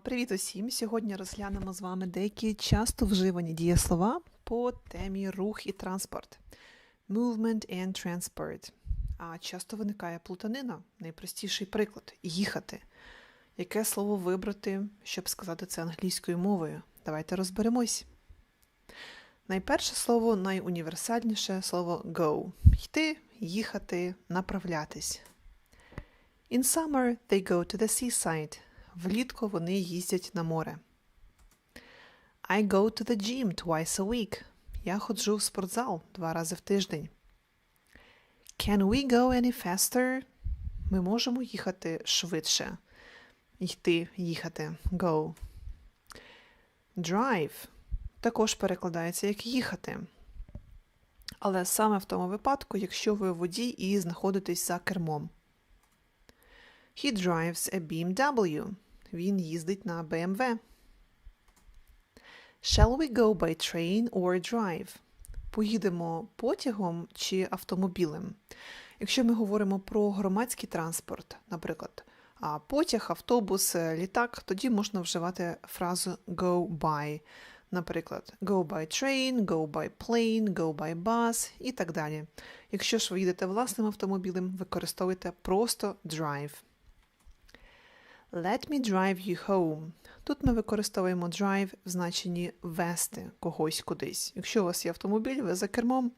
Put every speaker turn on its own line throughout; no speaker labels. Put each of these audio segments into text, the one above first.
Привіт усім! Сьогодні розглянемо з вами деякі часто вживані дієслова по темі рух і транспорт. Movement and transport. А часто виникає плутанина. Найпростіший приклад їхати. Яке слово вибрати, щоб сказати це англійською мовою? Давайте розберемось. Найперше слово найуніверсальніше слово go. Йти, їхати, направлятись. In summer they go to the seaside. Влітку вони їздять на море. I go to the gym twice a week. Я ходжу в спортзал два рази в тиждень. Can we go any faster? Ми можемо їхати швидше. Йти, їхати. Go. Drive також перекладається як їхати. Але саме в тому випадку, якщо ви водій і знаходитесь за кермом. He drives a BMW. Він їздить на BMW. Shall we go by train or drive? Поїдемо потягом чи автомобілем. Якщо ми говоримо про громадський транспорт, наприклад, потяг, автобус, е, літак, тоді можна вживати фразу go by. Наприклад, go by train, go by plane, go by bus і так далі. Якщо ж ви їдете власним автомобілем, використовуйте просто drive. Let me drive you home. Тут ми використовуємо drive в значенні вести когось кудись. Якщо у вас є автомобіль, ви за кермом.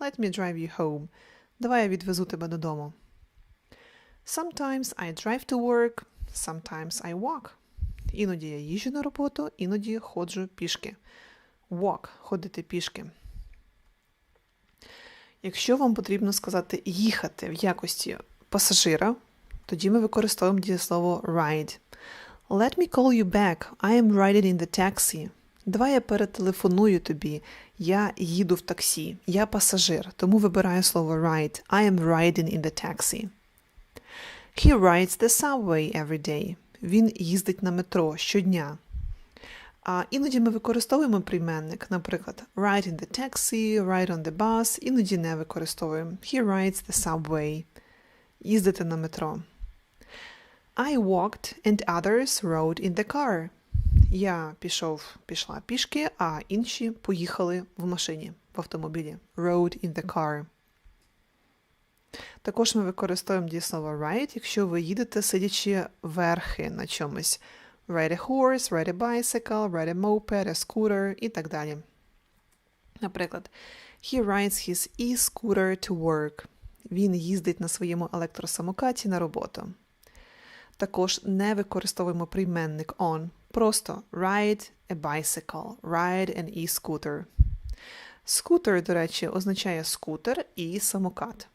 Let me drive you home. Давай я відвезу тебе додому. Sometimes I drive to work, sometimes I walk. Іноді я їжджу на роботу, іноді ходжу пішки. Walk – ходити пішки. Якщо вам потрібно сказати їхати в якості пасажира, тоді ми використовуємо дієслово ride. Let me call you back. I am riding in the taxi. Давай я перетелефоную тобі. Я їду в таксі. Я пасажир, тому вибираю слово ride. I am riding in the taxi. He rides the subway every day. Він їздить на метро щодня. А іноді ми використовуємо прийменник, наприклад, ride in the taxi, ride on the bus, іноді не використовуємо. He rides the subway. Їздити на метро. I walked and others rode in the car. Я пішов, пішла пішки, а інші поїхали в машині, в автомобілі. Rode in the car. Також ми використовуємо дієслово ride, якщо ви їдете, сидячи верхи на чомусь. Ride a horse, ride a bicycle, ride a moped, a scooter і так далі. Наприклад, he rides his e-scooter to work. Він їздить на своєму електросамокаті на роботу. Також не використовуємо прийменник on. Просто ride a bicycle, ride an e-scooter. Скутер, до речі, означає скутер і самокат.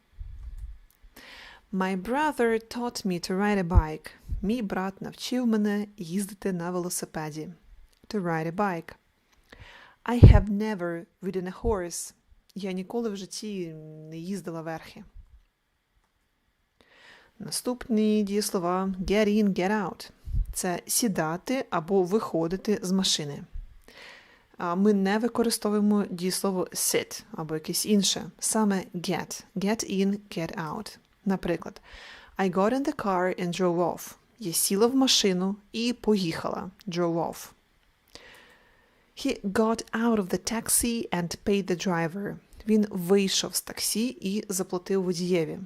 My brother taught me to ride a bike. Мій брат навчив мене їздити на велосипеді. To ride a bike. I have never ridden a horse. Я ніколи в житті не їздила верхи. Наступні дієслова get in, get out. Це сідати або виходити з машини. Ми не використовуємо дієслово sit або якесь інше. Саме get. Get in, get out. Наприклад, I got in the car and drove off. Я сіла в машину і поїхала. Drove off. He got out of the taxi and paid the driver. Він вийшов з таксі і заплатив водієві.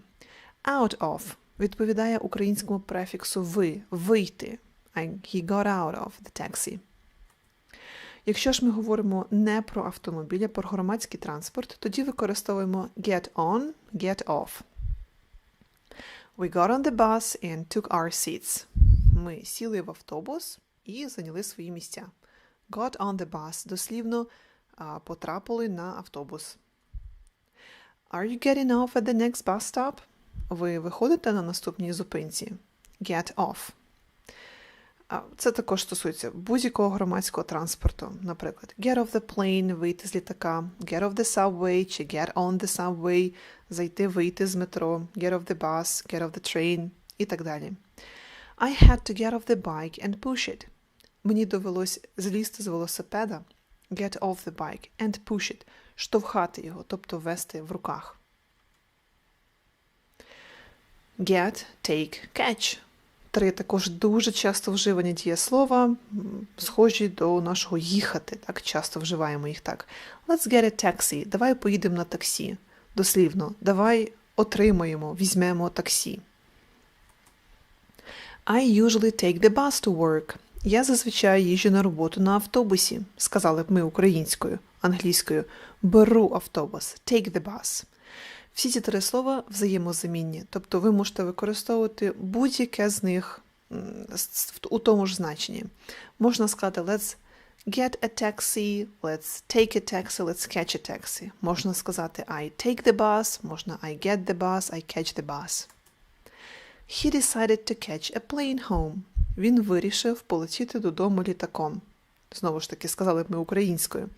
Out of відповідає українському префіксу ви, вийти. He got out of the taxi. Якщо ж ми говоримо не про автомобіль, а про громадський транспорт, тоді використовуємо get on, get off. We got on the bus and took our seats. Ми сіли в автобус і зайняли свої місця. Got on the bus дослівно потрапили на автобус. Are you getting off at the next bus stop? Ви виходите на наступній зупинці. Get off. Це також стосується будь-якого громадського транспорту. Наприклад, get off the plane, вийти з літака, get off the subway чи get on the subway, зайти, вийти з метро, get off the bus, get off the train і так далі. I had to get off the bike and push it. Мені довелось злізти з велосипеда, get off the bike and push it, штовхати його, тобто вести в руках. Get, take, catch. три також дуже часто вживані дієслова, схожі до нашого їхати. Так, часто вживаємо їх так. Let's get a taxi. Давай поїдемо на таксі. Дослівно, давай отримаємо, візьмемо таксі. I usually take the bus to work. Я зазвичай їжджу на роботу на автобусі, сказали б ми українською, англійською. Беру автобус. Take the bus. Всі ці три слова взаємозамінні, тобто ви можете використовувати будь-яке з них у тому ж значенні. Можна сказати let's get a taxi, let's take a taxi, let's catch a taxi. Можна сказати I take the bus, можна I get the bus, I catch the bus. He decided to catch a plane home. Він вирішив полетіти додому літаком. Знову ж таки, сказали б ми українською.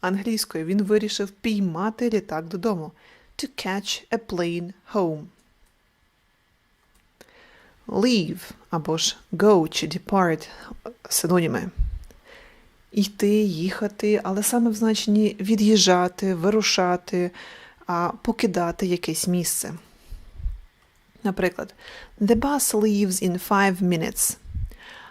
Англійською він вирішив піймати літак додому. To catch a plane home. Leave або ж go чи depart синоніми. Йти, їхати, але саме в значенні від'їжджати, вирушати, а покидати якесь місце. Наприклад, The bus leaves in five minutes.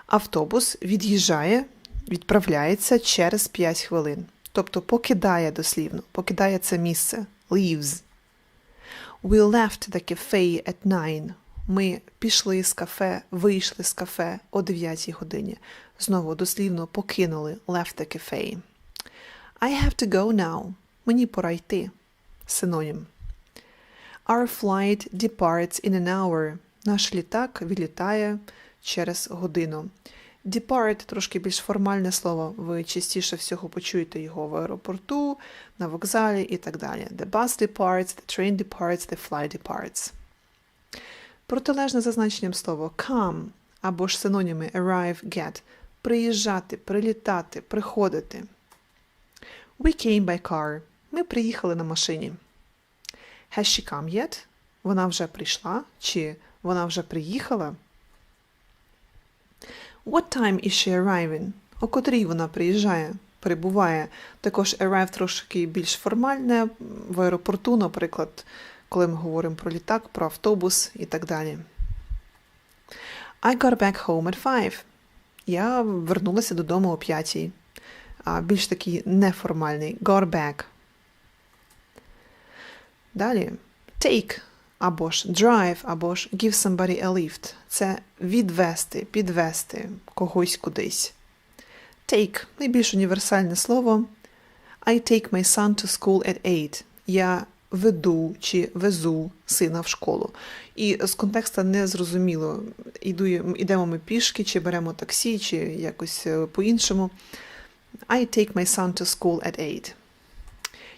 Автобус від'їжджає, відправляється через 5 хвилин. Тобто покидає дослівно, покидає це місце. Leaves. We left the cafe at nine. Ми пішли з кафе, вийшли з кафе о 9 годині. Знову дослівно покинули left the cafe. I have to go now. Мені пора йти. Синонім. Our flight departs in an hour. Наш літак відлітає через годину. Depart – трошки більш формальне слово. Ви частіше всього почуєте його в аеропорту, на вокзалі і так далі. The bus departs, the train departs, the flight departs. Протилежне за значенням слово come або ж синоніми arrive, get – приїжджати, прилітати, приходити. We came by car. Ми приїхали на машині. Has she come yet? Вона вже прийшла чи вона вже приїхала? What time is she arriving? О котрій вона приїжджає, прибуває. Також arrive трошки більш формальне в аеропорту, наприклад, коли ми говоримо про літак, про автобус і так далі. I got back home at five. Я вернулася додому о п'ятій. А більш такий неформальний got back. Далі take або ж drive, або ж give somebody a lift. Це відвести, підвести когось кудись. Take найбільш універсальне слово. I take my son to school at 8. Я веду чи везу сина в школу. І з контекста не зрозуміло, іду, ідемо ми пішки, чи беремо таксі, чи якось е, по-іншому. I take my son to school at 8.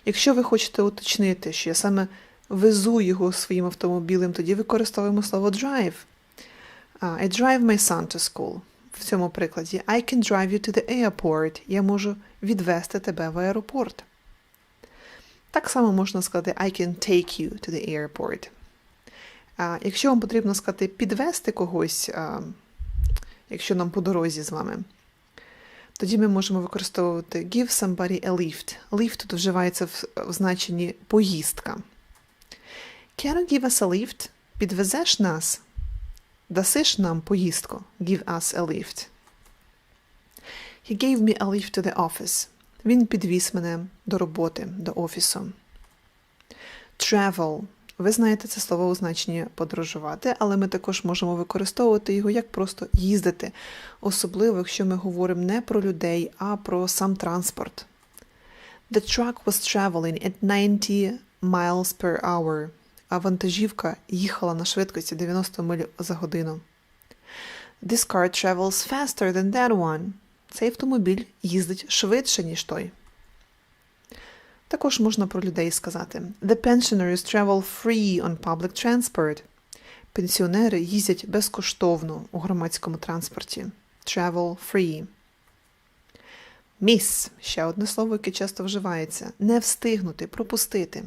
Якщо ви хочете уточнити, що я саме везу його своїм автомобілем, тоді використовуємо слово drive. I drive my son to school. В цьому прикладі I can drive you to the airport. Я можу відвести тебе в аеропорт. Так само можна сказати I can take you to the airport. А, якщо вам потрібно сказати підвести когось, а, якщо нам по дорозі з вами, тоді ми можемо використовувати give somebody a lift. Lift тут вживається в, в значенні поїздка. Can you give us a lift? Підвезеш нас? Дасиш нам поїздку? Give us a lift. He gave me a lift to the office. Він підвіз мене до роботи, до офісу. Travel. Ви знаєте це слово у значенні подорожувати, але ми також можемо використовувати його як просто їздити, особливо, якщо ми говоримо не про людей, а про сам транспорт. The truck was traveling at 90 miles per hour, а вантажівка їхала на швидкості 90 миль за годину. This car travels faster than that one. Цей автомобіль їздить швидше, ніж той. Також можна про людей сказати The pensioners travel free on public transport. Пенсіонери їздять безкоштовно у громадському транспорті. Travel free. Miss – ще одне слово, яке часто вживається. Не встигнути, пропустити.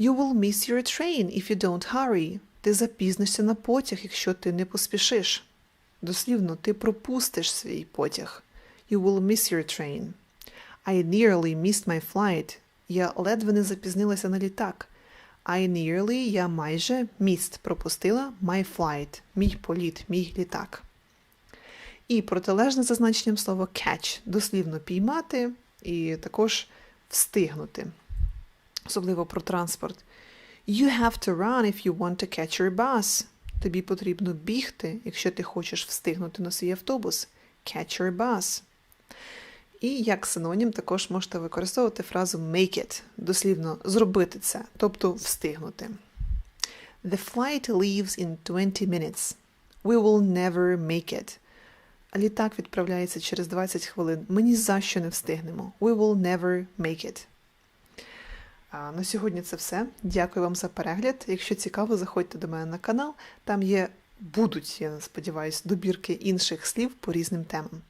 You will miss your train if you don't hurry. Ти запізнишся на потяг, якщо ти не поспішиш. Дослівно, ти пропустиш свій потяг. You will miss your train. I nearly missed my flight. Я ледве не запізнилася на літак. I nearly, я майже missed, пропустила my flight, мій політ, мій літак. І протилежне за значенням слова catch дослівно піймати і також встигнути. Особливо про транспорт. You have to run if you want to catch your bus. Тобі потрібно бігти, якщо ти хочеш встигнути на свій автобус. Catch your bus. І як синонім також можете використовувати фразу make it, дослівно зробити це, тобто встигнути. The flight leaves in 20 minutes. We will never make it. Літак відправляється через 20 хвилин. Ми ні за що не встигнемо. We will never make it. На сьогодні це все. Дякую вам за перегляд. Якщо цікаво, заходьте до мене на канал. Там є, будуть, я сподіваюся, добірки інших слів по різним темам.